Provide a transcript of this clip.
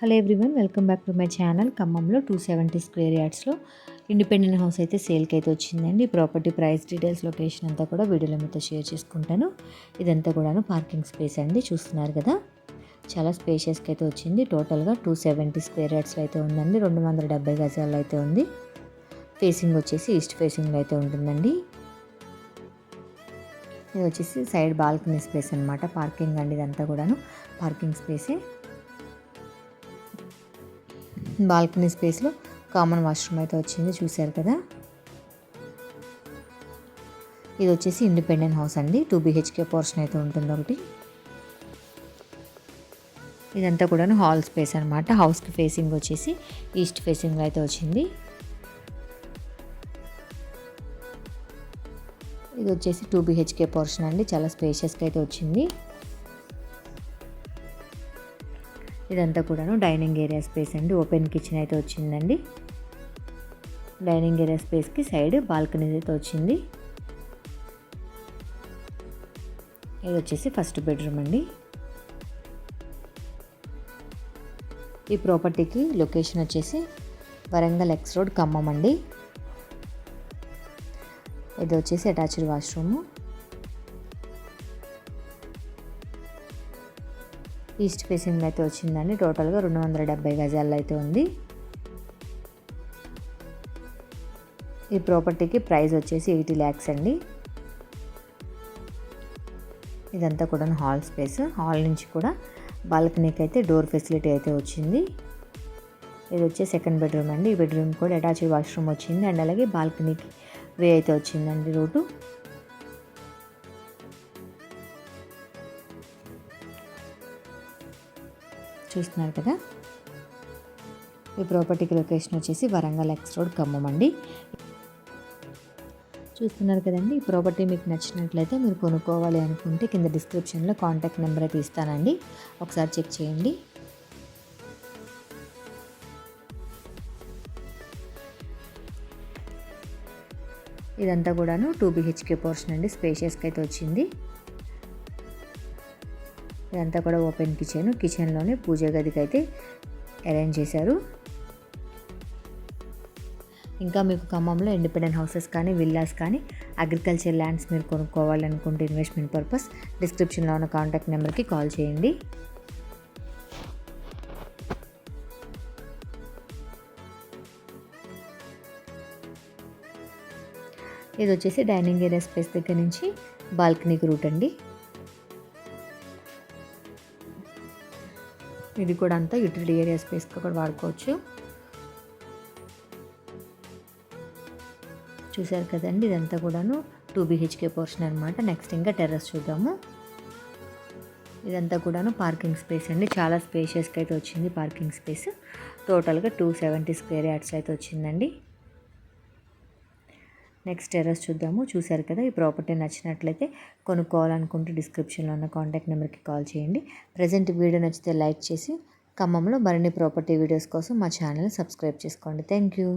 Hello everyone welcome back to my channel. ఖమ్మంలో two seventy square యార్డ్స్లో independent house అయితే సేల్కి అయితే వచ్చిందండి. ప్రాపర్టీ ప్రైస్ డీటెయిల్స్ లొకేషన్ అంతా కూడా వీడియోలో మీతో షేర్ చేసుకుంటాను. ఇదంతా కూడాను పార్కింగ్ స్పేస్ అండి చూస్తున్నారు కదా. చాలా స్పేషియస్కి అయితే వచ్చింది. టోటల్గా టూ సెవెంటీ స్క్వేర్ యార్డ్స్లో అయితే ఉందండి. రెండు వందల డెబ్బై గజాల్లో అయితే ఉంది. ఫేసింగ్ వచ్చేసి ఈస్ట్ ఫేసింగ్లో అయితే ఉంటుందండి. ఇది వచ్చేసి సైడ్ బాల్కనీ స్పేస్ అనమాట పార్కింగ్ అండి ఇదంతా కూడాను. పార్కింగ్ స్పేసే. బాల్కనీ స్పేస్లో కామన్ వాష్రూమ్ అయితే వచ్చింది చూశారు కదా. ఇది వచ్చేసి ఇండిపెండెంట్ హౌస్ అండి. టూ బీహెచ్కే పోర్షన్ అయితే ఉంటుంది ఒకటి. ఇదంతా కూడా హాల్ స్పేస్ అనమాట హౌస్కి ఫేసింగ్ వచ్చేసి ఈస్ట్ ఫేసింగ్లో అయితే వచ్చింది. ఇది వచ్చేసి టూ బీహెచ్కే పోర్షన్ అండి. చాలా స్పేషియస్గా అయితే వచ్చింది. ఇదంతా కూడాను డైనింగ్ ఏరియా స్పేస్ అండి. ఓపెన్ కిచెన్ అయితే వచ్చిందండి. డైనింగ్ ఏరియా స్పేస్కి సైడ్ బాల్కనీ అయితే వచ్చింది. ఇది వచ్చేసి ఫస్ట్ బెడ్రూమ్ అండి. ఈ ప్రాపర్టీకి లొకేషన్ వచ్చేసి వరంగల్ ఎక్స్ రోడ్ ఖమ్మం అండి. ఇది వచ్చేసి అటాచ్డ్ వాష్రూము. ఈస్ట్ ఫేసింగ్ అయితే వచ్చిందండి. టోటల్గా రెండు వందల డెబ్బై గజాల్లో అయితే ఉంది. ఈ ప్రాపర్టీకి ప్రైస్ వచ్చేసి ఎయిటీ ల్యాక్స్ అండి. ఇదంతా కూడా హాల్ స్పేస్. హాల్ నుంచి కూడా బాల్కనీకి అయితే డోర్ ఫెసిలిటీ అయితే వచ్చింది. ఇది వచ్చే సెకండ్ బెడ్రూమ్ అండి. ఈ బెడ్రూమ్ కూడా అటాచ్ వాష్రూమ్ వచ్చింది. అండ్ అలాగే బాల్కనీకి వే అయితే వచ్చిందండి రోడ్డు. చూస్తున్నారు కదా? ఈ ప్రాపర్టీకి లొకేషన్ వచ్చేసి వరంగల్ ఎక్స్ రోడ్ ఖమ్మం అండి. చూస్తున్నారు కదండి ఈ ప్రాపర్టీ మీకు నచ్చినట్లయితే మీరు కొనుక్కోవాలి అనుకుంటే కింద డిస్క్రిప్షన్లో కాంటాక్ట్ నెంబర్ అయితే ఇస్తానండి. ఒకసారి చెక్ చేయండి. ఇదంతా కూడాను టూ బీహెచ్కే పోర్షన్ అండి స్పేషియస్కి అయితే వచ్చింది. ఇదంతా కూడా ఓపెన్ కిచెన్. కిచెన్లోనే పూజ గదికి అయితే అరేంజ్ చేశారు. ఇంకా మీకు ఖమ్మంలో ఇండిపెండెంట్ హౌసెస్ కానీ విల్లాస్ కానీ అగ్రికల్చర్ ల్యాండ్స్ మీరు కొనుక్కోవాలనుకుంటే ఇన్వెస్ట్మెంట్ పర్పస్ డిస్క్రిప్షన్లో ఉన్న కాంటాక్ట్ నెంబర్కి కాల్ చేయండి. ఇది వచ్చేసి డైనింగ్ ఏరియా స్పేస్ దగ్గర నుంచి బాల్కనీకి రూట్ అండి. ఇది కూడా అంతా యూటిలిటీ ఏరియా స్పేస్గా కూడా వాడుకోవచ్చు. చూసారు కదండి ఇదంతా కూడాను టూ బీహెచ్కే పోర్షన్ అనమాట నెక్స్ట్ ఇంకా టెర్రస్ చూద్దాము. ఇదంతా కూడాను పార్కింగ్ స్పేస్ అండి. చాలా స్పేషియస్గా అయితే వచ్చింది పార్కింగ్ స్పేస్. టోటల్గా టూ సెవెంటీ స్క్వేర్ యార్డ్స్ అయితే వచ్చిందండి. నెక్స్ట్ టెర్రస్ చూద్దాము. చూశారు కదా ఈ ప్రాపర్టీ నచ్చినట్లయితే కొనుక్కోవాలనుకుంటే డిస్క్రిప్షన్లో ఉన్న కాంటాక్ట్ నెంబర్కి కాల్ చేయండి. ప్రజెంట్ వీడియో నచ్చితే లైక్ చేసి ఖమ్మంలో మరిన్ని ప్రాపర్టీ వీడియోస్ కోసం మా ఛానల్ని సబ్స్క్రైబ్ చేసుకోండి. Thank you.